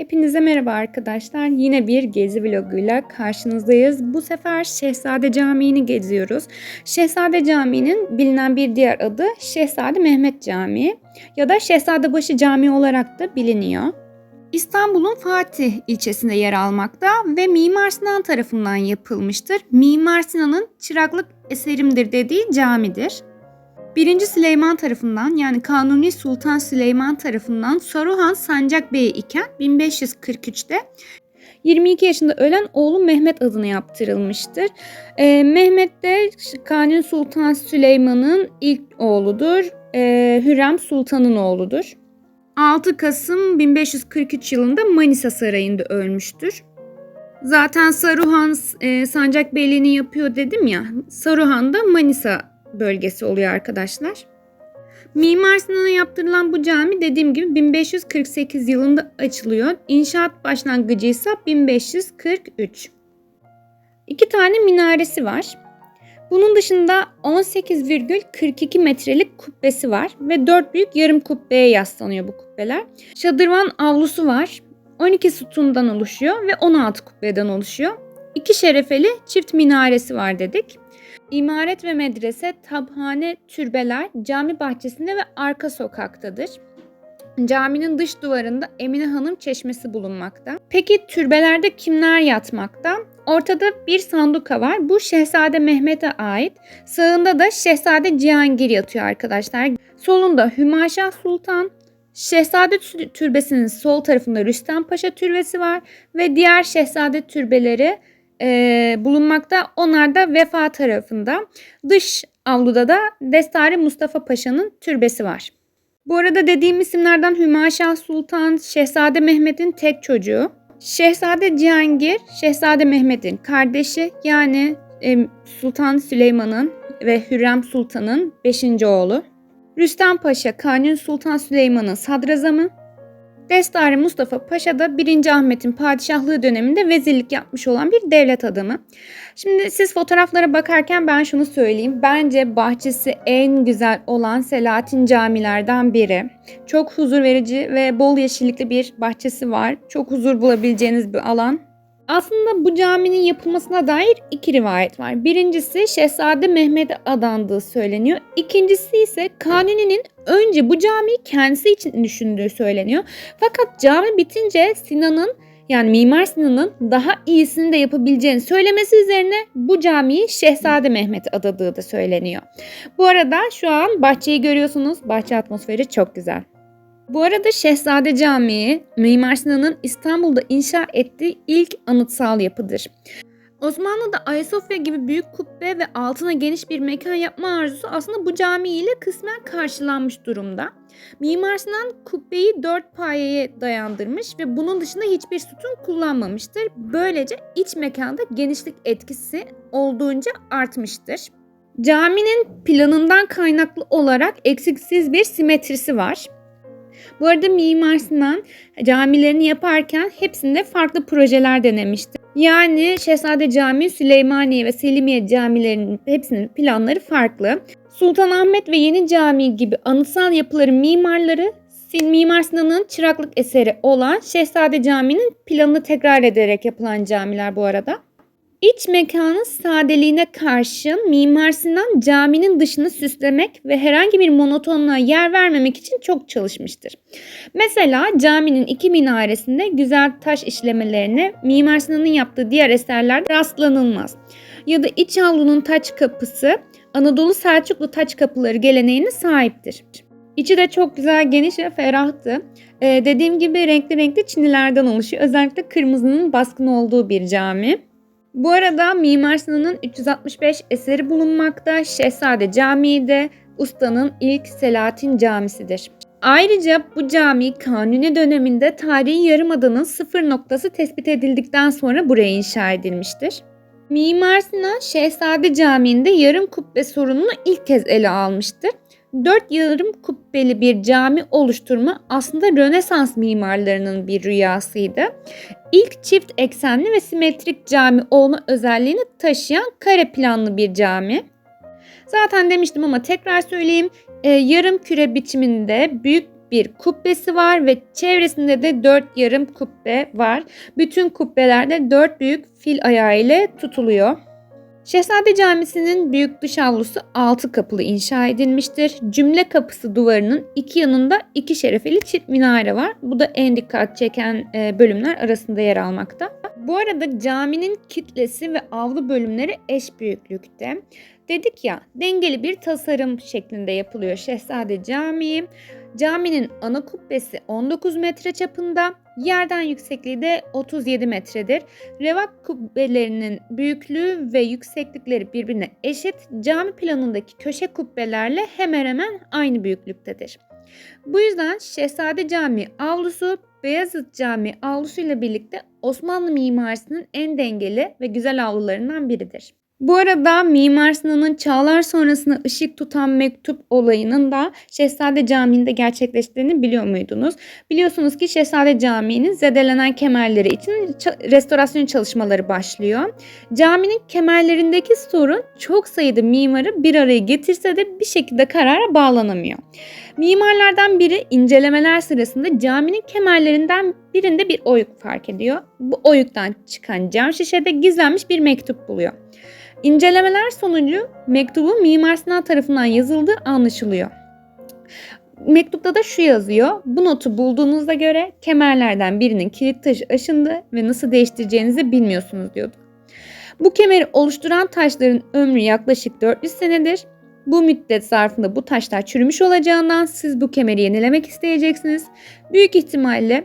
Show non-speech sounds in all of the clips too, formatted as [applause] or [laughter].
Hepinize merhaba arkadaşlar. Yine bir gezi vloguyla karşınızdayız. Bu sefer Şehzade Camii'ni geziyoruz. Şehzade Camii'nin bilinen bir diğer adı Şehzade Mehmet Camii ya da Şehzadebaşı Camii olarak da biliniyor. İstanbul'un Fatih ilçesinde yer almakta ve Mimar Sinan tarafından yapılmıştır. Mimar Sinan'ın çıraklık eserimdir dediği camidir. 1. Süleyman tarafından yani Kanuni Sultan Süleyman tarafından Saruhan Sancak Bey iken 1543'te 22 yaşında ölen oğlu Mehmet adına yaptırılmıştır. Ee, Mehmet de Kanuni Sultan Süleyman'ın ilk oğludur. Ee, Hürrem Sultan'ın oğludur. 6 Kasım 1543 yılında Manisa Sarayı'nda ölmüştür. Zaten Saruhan e, Sancak Beyliğini yapıyor dedim ya. Saruhan da Manisa bölgesi oluyor arkadaşlar. Mimar Sinan'a yaptırılan bu cami dediğim gibi 1548 yılında açılıyor. İnşaat başlangıcı ise 1543. İki tane minaresi var. Bunun dışında 18,42 metrelik kubbesi var ve 4 büyük yarım kubbeye yaslanıyor bu kubbeler. Şadırvan avlusu var. 12 sütundan oluşuyor ve 16 kubbeden oluşuyor. İki şerefeli çift minaresi var dedik. İmaret ve medrese, tabhane, türbeler cami bahçesinde ve arka sokaktadır. Caminin dış duvarında Emine Hanım çeşmesi bulunmakta. Peki türbelerde kimler yatmakta? Ortada bir sanduka var. Bu Şehzade Mehmet'e ait. Sağında da Şehzade Cihangir yatıyor arkadaşlar. Solunda Hümaşah Sultan, Şehzade Türbesi'nin sol tarafında Rüstem Paşa Türbesi var ve diğer şehzade türbeleri e, bulunmakta. Onlar da Vefa tarafında. Dış avluda da Destari Mustafa Paşa'nın türbesi var. Bu arada dediğim isimlerden Hümaşah Sultan, Şehzade Mehmet'in tek çocuğu. Şehzade Cihangir, Şehzade Mehmet'in kardeşi yani e, Sultan Süleyman'ın ve Hürrem Sultan'ın 5. oğlu. Rüstem Paşa, Kanuni Sultan Süleyman'ın sadrazamı. Destari Mustafa Paşa da 1. Ahmet'in padişahlığı döneminde vezirlik yapmış olan bir devlet adamı. Şimdi siz fotoğraflara bakarken ben şunu söyleyeyim. Bence bahçesi en güzel olan Selahattin camilerden biri. Çok huzur verici ve bol yeşillikli bir bahçesi var. Çok huzur bulabileceğiniz bir alan. Aslında bu caminin yapılmasına dair iki rivayet var. Birincisi Şehzade Mehmet'e adandığı söyleniyor. İkincisi ise Kanuni'nin önce bu camiyi kendisi için düşündüğü söyleniyor. Fakat cami bitince Sinan'ın yani Mimar Sinan'ın daha iyisini de yapabileceğini söylemesi üzerine bu camiyi Şehzade Mehmet adadığı da söyleniyor. Bu arada şu an bahçeyi görüyorsunuz. Bahçe atmosferi çok güzel. Bu arada Şehzade Camii, Mimar Sinan'ın İstanbul'da inşa ettiği ilk anıtsal yapıdır. Osmanlı'da Ayasofya gibi büyük kubbe ve altına geniş bir mekan yapma arzusu aslında bu cami ile kısmen karşılanmış durumda. Mimar Sinan kubbeyi dört payeye dayandırmış ve bunun dışında hiçbir sütun kullanmamıştır. Böylece iç mekanda genişlik etkisi olduğunca artmıştır. Caminin planından kaynaklı olarak eksiksiz bir simetrisi var. Bu arada Mimar Sinan camilerini yaparken hepsinde farklı projeler denemişti. Yani Şehzade Camii, Süleymaniye ve Selimiye camilerinin hepsinin planları farklı. Sultanahmet ve Yeni Cami gibi anıtsal yapıların mimarları Mimar Sinan'ın çıraklık eseri olan Şehzade Camii'nin planını tekrar ederek yapılan camiler bu arada. İç mekanın sadeliğine karşın Mimar Sinan caminin dışını süslemek ve herhangi bir monotonluğa yer vermemek için çok çalışmıştır. Mesela caminin iki minaresinde güzel taş işlemelerine Mimar Sinan'ın yaptığı diğer eserlerde rastlanılmaz. Ya da iç avlunun taç kapısı Anadolu Selçuklu taç kapıları geleneğine sahiptir. İçi de çok güzel, geniş ve ferahtı. Ee, dediğim gibi renkli renkli çinilerden oluşuyor. Özellikle kırmızının baskın olduğu bir cami. Bu arada Mimar Sinan'ın 365 eseri bulunmakta. Şehzade Camii de ustanın ilk Selahattin Camisidir. Ayrıca bu cami Kanuni döneminde tarihi yarımadanın sıfır noktası tespit edildikten sonra buraya inşa edilmiştir. Mimar Sinan Şehzade Camii'nde yarım kubbe sorununu ilk kez ele almıştır. Dört yarım kubbeli bir cami oluşturma aslında Rönesans mimarlarının bir rüyasıydı. İlk çift eksenli ve simetrik cami olma özelliğini taşıyan kare planlı bir cami. Zaten demiştim ama tekrar söyleyeyim. E, yarım küre biçiminde büyük bir kubbesi var ve çevresinde de dört yarım kubbe var. Bütün kubbelerde dört büyük fil ayağı ile tutuluyor. Şehzade Camisi'nin büyük dış avlusu altı kapılı inşa edilmiştir. Cümle kapısı duvarının iki yanında iki şerefeli çift minare var. Bu da en dikkat çeken e, bölümler arasında yer almakta. Bu arada caminin kitlesi ve avlu bölümleri eş büyüklükte. Dedik ya dengeli bir tasarım şeklinde yapılıyor Şehzade Camii. Caminin ana kubbesi 19 metre çapında, yerden yüksekliği de 37 metredir. Revak kubbelerinin büyüklüğü ve yükseklikleri birbirine eşit. Cami planındaki köşe kubbelerle hemen hemen aynı büyüklüktedir. Bu yüzden Şehzade Camii avlusu Beyazıt Camii avlusu ile birlikte Osmanlı mimarisinin en dengeli ve güzel avlularından biridir. Bu arada Mimar Sinan'ın çağlar sonrasında ışık tutan mektup olayının da Şehzade Camii'nde gerçekleştiğini biliyor muydunuz? Biliyorsunuz ki Şehzade Camii'nin zedelenen kemerleri için restorasyon çalışmaları başlıyor. Caminin kemerlerindeki sorun çok sayıda mimarı bir araya getirse de bir şekilde karara bağlanamıyor. Mimarlardan biri incelemeler sırasında caminin kemerlerinden birinde bir oyuk fark ediyor. Bu oyuktan çıkan cam şişede gizlenmiş bir mektup buluyor. İncelemeler sonucu mektubun Mimar Sinan tarafından yazıldığı anlaşılıyor. Mektupta da şu yazıyor. Bu notu bulduğunuzda göre kemerlerden birinin kilit taşı aşındı ve nasıl değiştireceğinizi bilmiyorsunuz diyordu. Bu kemeri oluşturan taşların ömrü yaklaşık 400 senedir. Bu müddet zarfında bu taşlar çürümüş olacağından siz bu kemeri yenilemek isteyeceksiniz. Büyük ihtimalle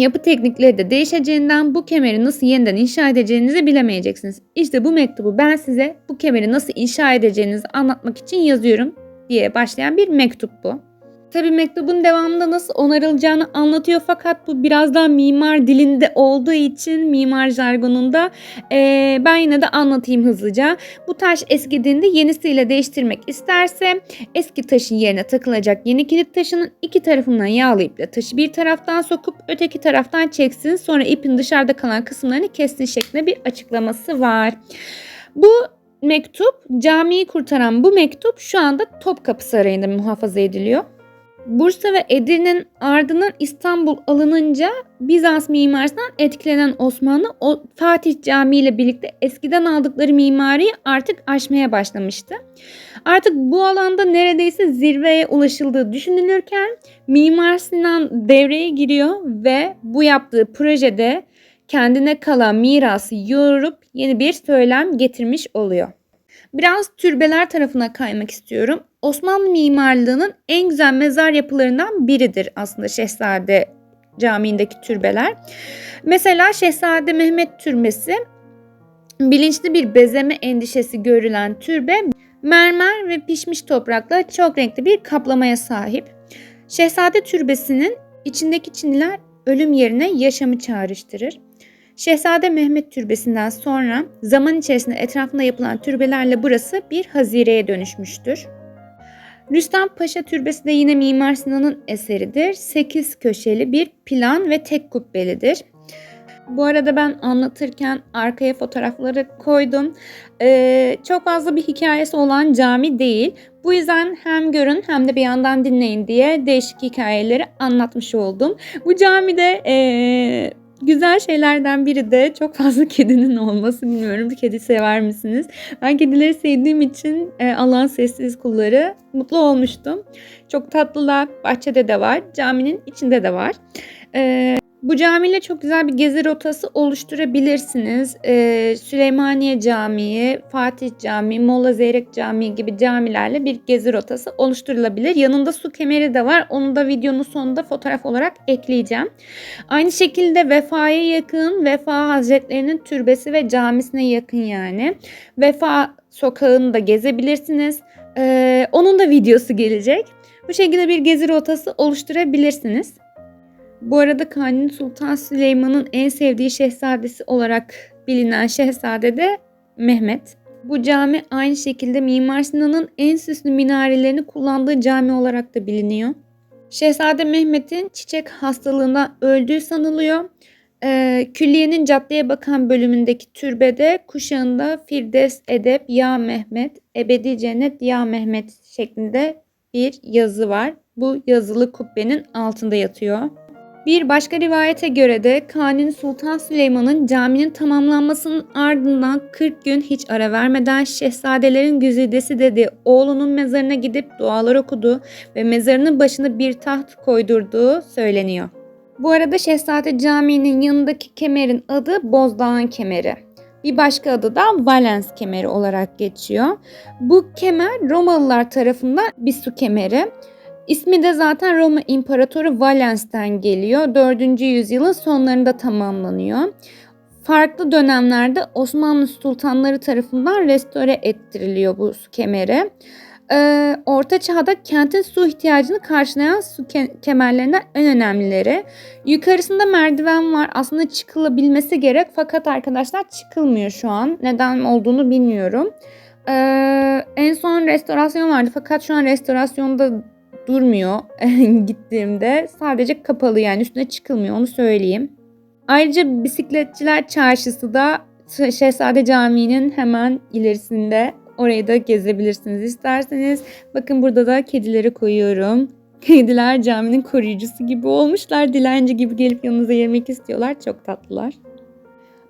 yapı teknikleri de değişeceğinden bu kemeri nasıl yeniden inşa edeceğinizi bilemeyeceksiniz. İşte bu mektubu ben size bu kemeri nasıl inşa edeceğinizi anlatmak için yazıyorum diye başlayan bir mektup bu. Tabi mektubun devamında nasıl onarılacağını anlatıyor fakat bu biraz daha mimar dilinde olduğu için mimar jargonunda eee, ben yine de anlatayım hızlıca. Bu taş eskidiğinde yenisiyle değiştirmek isterse eski taşın yerine takılacak yeni kilit taşının iki tarafından yağlı iple taşı bir taraftan sokup öteki taraftan çeksin sonra ipin dışarıda kalan kısımlarını kessin şeklinde bir açıklaması var. Bu mektup camiyi kurtaran bu mektup şu anda Topkapı Sarayı'nda muhafaza ediliyor. Bursa ve Edirne'nin ardından İstanbul alınınca Bizans mimarisinden etkilenen Osmanlı o Fatih Camii ile birlikte eskiden aldıkları mimariyi artık aşmaya başlamıştı. Artık bu alanda neredeyse zirveye ulaşıldığı düşünülürken Mimar Sinan devreye giriyor ve bu yaptığı projede kendine kalan mirası yorup yeni bir söylem getirmiş oluyor. Biraz türbeler tarafına kaymak istiyorum. Osmanlı mimarlığının en güzel mezar yapılarından biridir aslında Şehzade Camii'ndeki türbeler. Mesela Şehzade Mehmet Türbesi bilinçli bir bezeme endişesi görülen türbe mermer ve pişmiş toprakla çok renkli bir kaplamaya sahip. Şehzade Türbesi'nin içindeki çiniler ölüm yerine yaşamı çağrıştırır. Şehzade Mehmet Türbesi'nden sonra zaman içerisinde etrafında yapılan türbelerle burası bir hazireye dönüşmüştür. Rüstem Paşa Türbesi de yine Mimar Sinan'ın eseridir. 8 köşeli bir plan ve tek kubbelidir. Bu arada ben anlatırken arkaya fotoğrafları koydum. Ee, çok fazla bir hikayesi olan cami değil. Bu yüzden hem görün hem de bir yandan dinleyin diye değişik hikayeleri anlatmış oldum. Bu camide ee, güzel şeylerden biri de çok fazla [laughs] kedinin olması. Bilmiyorum kedi sever misiniz? Ben kedileri sevdiğim için e, Allah'ın sessiz kulları mutlu olmuştum. Çok tatlılar. Bahçede de var. Caminin içinde de var. E, bu camiyle çok güzel bir gezi rotası oluşturabilirsiniz. Ee, Süleymaniye Camii, Fatih Camii, Molla Zeyrek Camii gibi camilerle bir gezi rotası oluşturulabilir. Yanında su kemeri de var. Onu da videonun sonunda fotoğraf olarak ekleyeceğim. Aynı şekilde Vefa'ya yakın, Vefa Hazretlerinin türbesi ve camisine yakın yani. Vefa sokağını da gezebilirsiniz. Ee, onun da videosu gelecek. Bu şekilde bir gezi rotası oluşturabilirsiniz. Bu arada Kanuni Sultan Süleyman'ın en sevdiği şehzadesi olarak bilinen şehzade de Mehmet. Bu cami aynı şekilde Mimar Sinan'ın en süslü minarelerini kullandığı cami olarak da biliniyor. Şehzade Mehmet'in çiçek hastalığından öldüğü sanılıyor. Ee, külliyenin caddeye bakan bölümündeki türbede kuşağında Firdevs Edep Ya Mehmet, Ebedi Cennet Ya Mehmet şeklinde bir yazı var. Bu yazılı kubbenin altında yatıyor. Bir başka rivayete göre de Kanuni Sultan Süleyman'ın caminin tamamlanmasının ardından 40 gün hiç ara vermeden şehzadelerin güzidesi dedi oğlunun mezarına gidip dualar okudu ve mezarının başına bir taht koydurduğu söyleniyor. Bu arada Şehzade Camii'nin yanındaki kemerin adı Bozdağ'ın kemeri. Bir başka adı da Valens kemeri olarak geçiyor. Bu kemer Romalılar tarafından bir su kemeri. İsmi de zaten Roma İmparatoru Valens'ten geliyor. 4. yüzyılın sonlarında tamamlanıyor. Farklı dönemlerde Osmanlı sultanları tarafından restore ettiriliyor bu su kemeri. Ee, Orta Çağ'da kentin su ihtiyacını karşılayan su ke- kemerlerinden en önemlileri. Yukarısında merdiven var. Aslında çıkılabilmesi gerek fakat arkadaşlar çıkılmıyor şu an. Neden olduğunu bilmiyorum. Ee, en son restorasyon vardı fakat şu an restorasyonda durmuyor [laughs] gittiğimde. Sadece kapalı yani üstüne çıkılmıyor onu söyleyeyim. Ayrıca bisikletçiler çarşısı da Şehzade Camii'nin hemen ilerisinde. Orayı da gezebilirsiniz isterseniz. Bakın burada da kedileri koyuyorum. [laughs] Kediler caminin koruyucusu gibi olmuşlar. Dilenci gibi gelip yanınıza yemek istiyorlar. Çok tatlılar.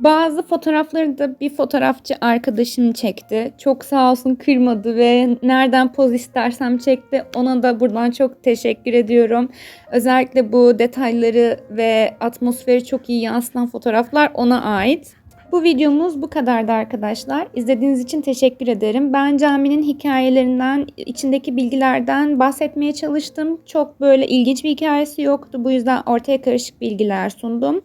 Bazı fotoğrafları da bir fotoğrafçı arkadaşım çekti. Çok sağ olsun kırmadı ve nereden poz istersem çekti. Ona da buradan çok teşekkür ediyorum. Özellikle bu detayları ve atmosferi çok iyi yansıtan fotoğraflar ona ait. Bu videomuz bu kadardı arkadaşlar. İzlediğiniz için teşekkür ederim. Ben caminin hikayelerinden, içindeki bilgilerden bahsetmeye çalıştım. Çok böyle ilginç bir hikayesi yoktu. Bu yüzden ortaya karışık bilgiler sundum.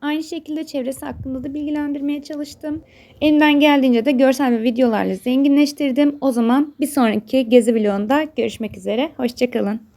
Aynı şekilde çevresi hakkında da bilgilendirmeye çalıştım. Elimden geldiğince de görsel ve videolarla zenginleştirdim. O zaman bir sonraki gezi vlogunda görüşmek üzere. Hoşçakalın.